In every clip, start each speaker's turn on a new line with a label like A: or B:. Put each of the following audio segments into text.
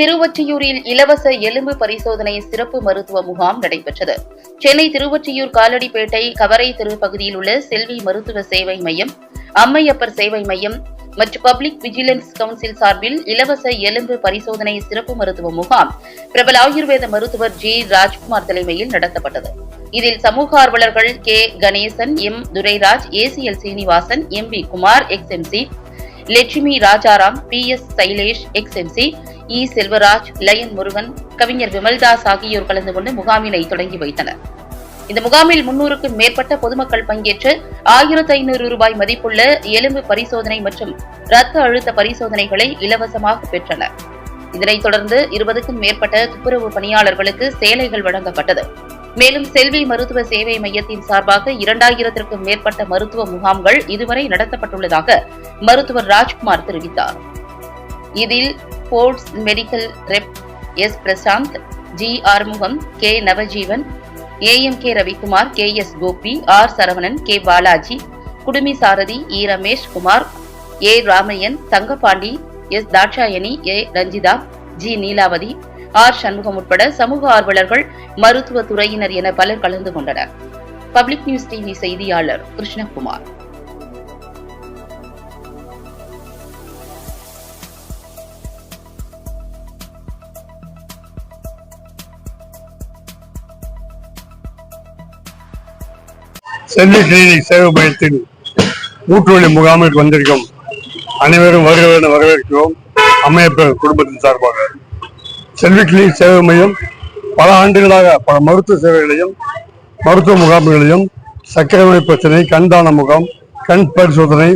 A: திருவொற்றியூரில் இலவச எலும்பு பரிசோதனை சிறப்பு மருத்துவ முகாம் நடைபெற்றது. சென்னை திருவொற்றியூர் காலடிப்பேட்டை கவரை தெரு பகுதியில் உள்ள செல்வி மருத்துவ சேவை மையம் அம்மையப்பர் சேவை மையம் மற்றும் பப்ளிக் விஜிலன்ஸ் கவுன்சில் சார்பில் இலவச எலும்பு பரிசோதனை சிறப்பு மருத்துவ முகாம் பிரபல ஆயுர்வேத மருத்துவர் ஜி. ராஜ்குமார் தலைமையில் நடத்தப்பட்டது. இதில் சமூக ஆர்வலர்கள் K. Ganesan M. Durairaj ACL Seenivasan M. V. Kumar XMC Lakshmi Rajaram P. S. Sailesh XMC E. Selvaraj lion Murugan கவிஞர் விமல்தாஸ் ஆகியோர் கலந்து கொண்டு முகாமினை தொடங்கி வைத்தனர். இந்த முகாமில் முன்னூறுக்கும் மேற்பட்ட பொதுமக்கள் பங்கேற்று ஆயிரத்து ஐநூறு ரூபாய் மதிப்புள்ள எலும்பு பரிசோதனை மற்றும் ரத்த அழுத்த பரிசோதனைகளை இலவசமாக பெற்றனர். இதனைத் தொடர்ந்து இருபதுக்கும் மேற்பட்ட துப்புரவு பணியாளர்களுக்கு சேலைகள் வழங்கப்பட்டது. மேலும் செல்வி மருத்துவ சேவை மையத்தின் சார்பாக இரண்டாயிரத்திற்கும் மேற்பட்ட மருத்துவ முகாம்கள் இதுவரை நடத்தப்பட்டுள்ளதாக மருத்துவர் ராஜ்குமார் தெரிவித்தார். இதில் sports medical rep S Prashanth G Arumugam K Navajeevan AM K Ravikumar K S Gopi R Saravanan K Balaji Kudumi Sarathy E Ramesh Kumar A Ramaiyan Thangapandi S Dhatchayani A Ranjitha G Neelavathi R Shanmugam உட்பட சமூக ஆர்வலர்கள் மருத்துவ துறையினர் என பலர் கலந்து கொண்டனர். Public news TV செய்தியாளர் கிருஷ்ணகுமார்.
B: செல்லி கிளினிக் சேவை மையத்தில் ஊற்றுவழி முகாமிற்கு வந்திருக்கும் அனைவரும் வருக வரவேற்கிறோம். அம்மையப்பர் குடும்பத்தின் சார்பாக. செல்வி கிளினிக் சேவை மையம் பல ஆண்டுகளாக பல மருத்துவ சேவைகளையும் மருத்துவ முகாம்களையும் சர்க்கரை நோய் பிரச்சனை கண்தான முகாம் கண் பரிசோதனை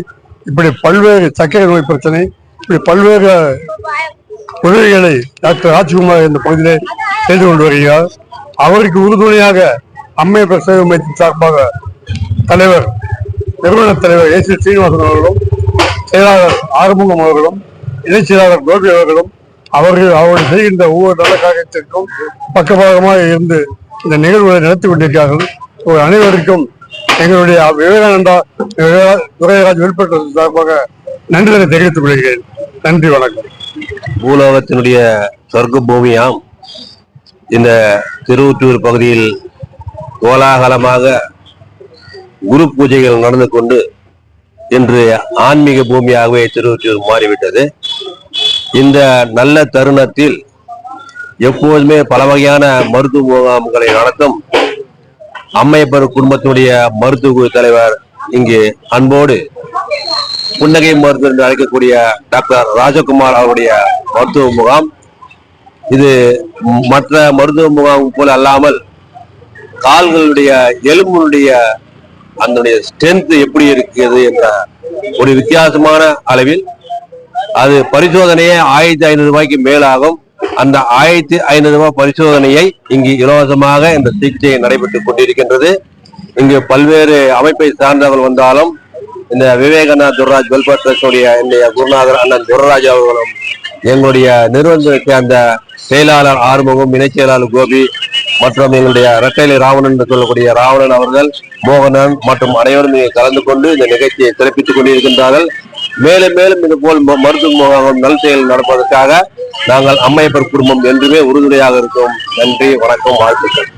B: இப்படி பல்வேறு சர்க்கரை நோய் பிரச்சனை இப்படி பல்வேறு உதவிகளை டாக்டர் ராஜ்குமார் இந்த பகுதியிலே செய்து கொண்டு வருகிறார். அவருக்கு உறுதுணையாக அம்மையப்பர் சேவை மையத்தின் சார்பாக தலைவர் நிறுவன தலைவர் ஏ சி அவர்களும் செயலாளர் ஆறுமுகம் அவர்களும் இணைச் செயலாளர் கோபி அவர்களும் அவர்கள் அவர்கள் செய்கின்ற ஒவ்வொரு நல்ல காரியத்திற்கும் பக்கபாகமாக இருந்து இந்த நிகழ்வுகளை நடத்தி கொண்டிருக்கிறார்கள். ஒரு அனைவருக்கும் எங்களுடைய விவேகானந்தா விவேகா- துரைராஜ் வெளிப்பட்ட சார்பாக நன்றிகளை தெரிவித்துக் கொள்கிறேன். நன்றி வணக்கம்.
C: பூலோகத்தினுடைய சொர்க்க பூமியாம் இந்த திருவொற்றூர் பகுதியில் கோலாகலமாக குரு பூஜைகள் நடந்து கொண்டு இன்று ஆன்மீக பூமியாகவே திருவொற்றியூர் மாறிவிட்டது. இந்த நல்ல தருணத்தில் எப்போதுமே பல வகையான மருத்துவ முகாம்களை நடத்தும் அம்மையப்பர் குடும்பத்தினுடைய மருத்துவ குழு தலைவர் இங்கு அன்போடு புன்னகை மருத்துவர் என்று அழைக்கக்கூடிய டாக்டர் ராஜகுமார் அவருடைய மருத்துவ முகாம். இது மற்ற மருத்துவ முகாம் போல அல்லாமல் கால்களுடைய எலும்புடைய அதனுடைய ஸ்ட்ரென்த் எப்படி இருக்கிறது என்ற ஒரு வித்தியாசமான அளவில் அது பரிசோதனையே ஆயிரத்தி ஐநூறு ரூபாய்க்கு மேலாகும். அந்த ஆயிரத்தி ஐநூறு ரூபாய் பரிசோதனையை இங்கு இலவசமாக இந்த சிகிச்சை நடைபெற்றுக் கொண்டிருக்கின்றது. இங்கு பல்வேறு அமைப்பை சார்ந்தவர்கள் வந்தாலும் இந்த விவேகானந்தா துர்ராஜ் வெல்பர் ட்ரஸ்டுடைய என்னுடைய குருநாதர் அண்ணன் துரராஜ் அவர்களும் எங்களுடைய நிறுவனத்தை சேர்ந்த செயலாளர் ஆறுமுகம் இணைச் செயலாளர் கோபி மற்றும் எங்களுடைய இரட்டைலை ராவணன் என்று சொல்லக்கூடிய ராவணன் அவர்கள் மோகனன் மற்றும் அனைவரும் இங்கே கலந்து கொண்டு இந்த நிகழ்ச்சியை சிறப்பித்துக் கொண்டிருக்கின்றார்கள். மேலும் மேலும் இது போல் மருத்துவ முகாம் நல் செயல் நடப்பதற்காக நாங்கள் அம்மையப்பர் குடும்பம் என்றுமே உறுதுணையாக இருக்கும். நன்றி வணக்கம் வாழ்த்துக்கள்.